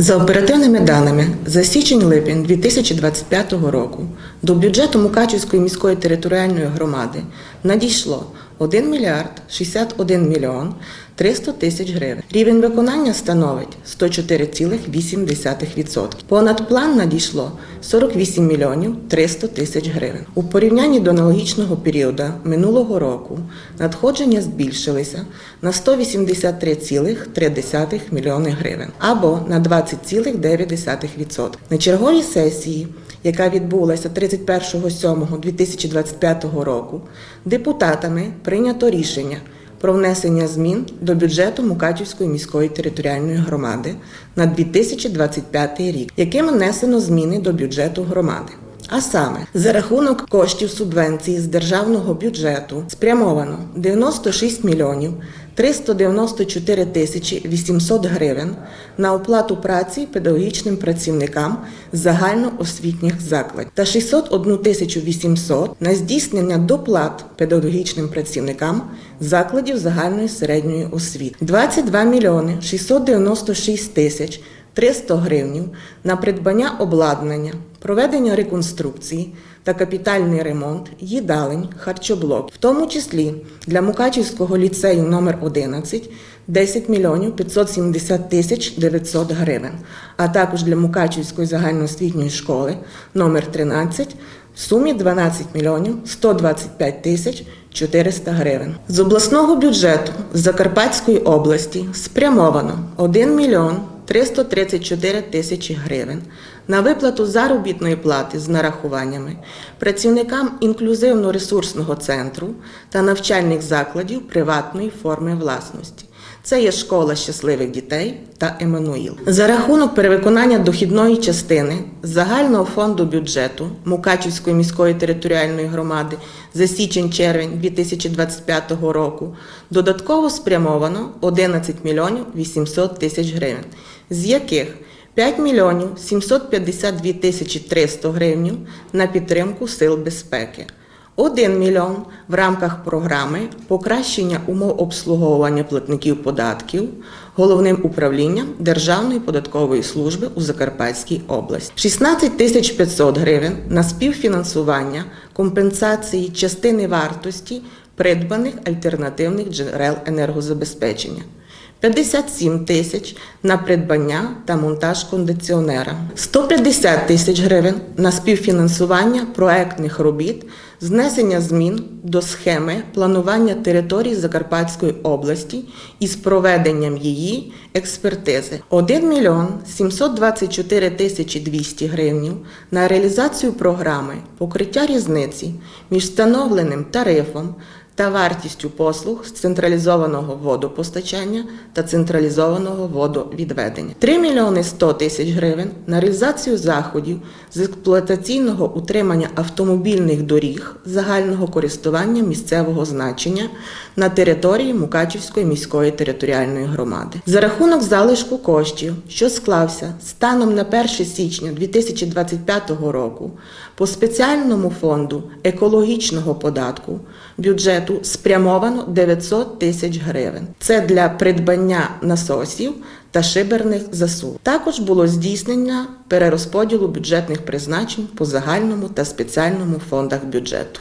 За оперативними даними, за січень-липень 2025 року до бюджету Мукачівської міської територіальної громади надійшло 1 мільярд 61 мільйон 300 тисяч гривень. Рівень виконання становить 104,8%. Понад план надійшло 48 мільйонів 300 тисяч гривень. У порівнянні до аналогічного періоду минулого року надходження збільшилися на 183,3 мільйони гривень або на 20,9%. На черговій сесії, яка відбулася 31.07.2025 року, депутатами прийнято рішення про внесення змін до бюджету Мукачівської міської територіальної громади на 2025 рік, яким внесено зміни до бюджету громади. А саме за рахунок коштів субвенції з державного бюджету спрямовано 96 мільйонів 394 тисячі 800 гривень на оплату праці педагогічним працівникам загальноосвітніх закладів та 601 тисячу 800 на здійснення доплат педагогічним працівникам закладів загальної середньої освіти, 22 мільйони 696 тисяч 300 гривнів на придбання обладнання, проведення реконструкції та капітальний ремонт їдалень, харчоблок, в тому числі для Мукачівського ліцею номер 11 10 мільйонів 570 тисяч 900 гривень, а також для Мукачівської загальноосвітньої школи номер 13 в сумі 12 мільйонів 125 тисяч 400 гривень. З обласного бюджету Закарпатської області спрямовано 1 мільйон 334 тисячі гривень на виплату заробітної плати з нарахуваннями працівникам інклюзивно-ресурсного центру та навчальних закладів приватної форми власності. Це є школа щасливих дітей та Еммануїл. За рахунок перевиконання дохідної частини загального фонду бюджету Мукачівської міської територіальної громади за січень-червень 2025 року додатково спрямовано 11 мільйонів 800 тисяч гривень, з яких 5 мільйонів 752 тисячі 300 гривень на підтримку сил безпеки. 1 мільйон в рамках програми покращення умов обслуговування платників податків головним управлінням Державної податкової служби у Закарпатській області, 16 тисяч 500 гривень на співфінансування компенсації частини вартості придбаних альтернативних джерел енергозабезпечення. 57 тисяч на придбання та монтаж кондиціонера, 150 тисяч гривень на співфінансування проектних робіт, знесення змін до схеми планування територій Закарпатської області із проведенням її експертизи. 1 мільйон 724 тисячі 200 гривень на реалізацію програми покриття різниці між встановленим тарифом та вартістю послуг з централізованого водопостачання та централізованого водовідведення. 3 мільйони 100 тисяч гривень на реалізацію заходів з експлуатаційного утримання автомобільних доріг загального користування місцевого значення на території Мукачівської міської територіальної громади. За рахунок залишку коштів, що склався станом на 1 січня 2025 року по спеціальному фонду екологічного податку бюджету спрямовано 900 тисяч гривень. Це для придбання насосів та шиберних засув. Також було здійснення перерозподілу бюджетних призначень по загальному та спеціальному фондах бюджету.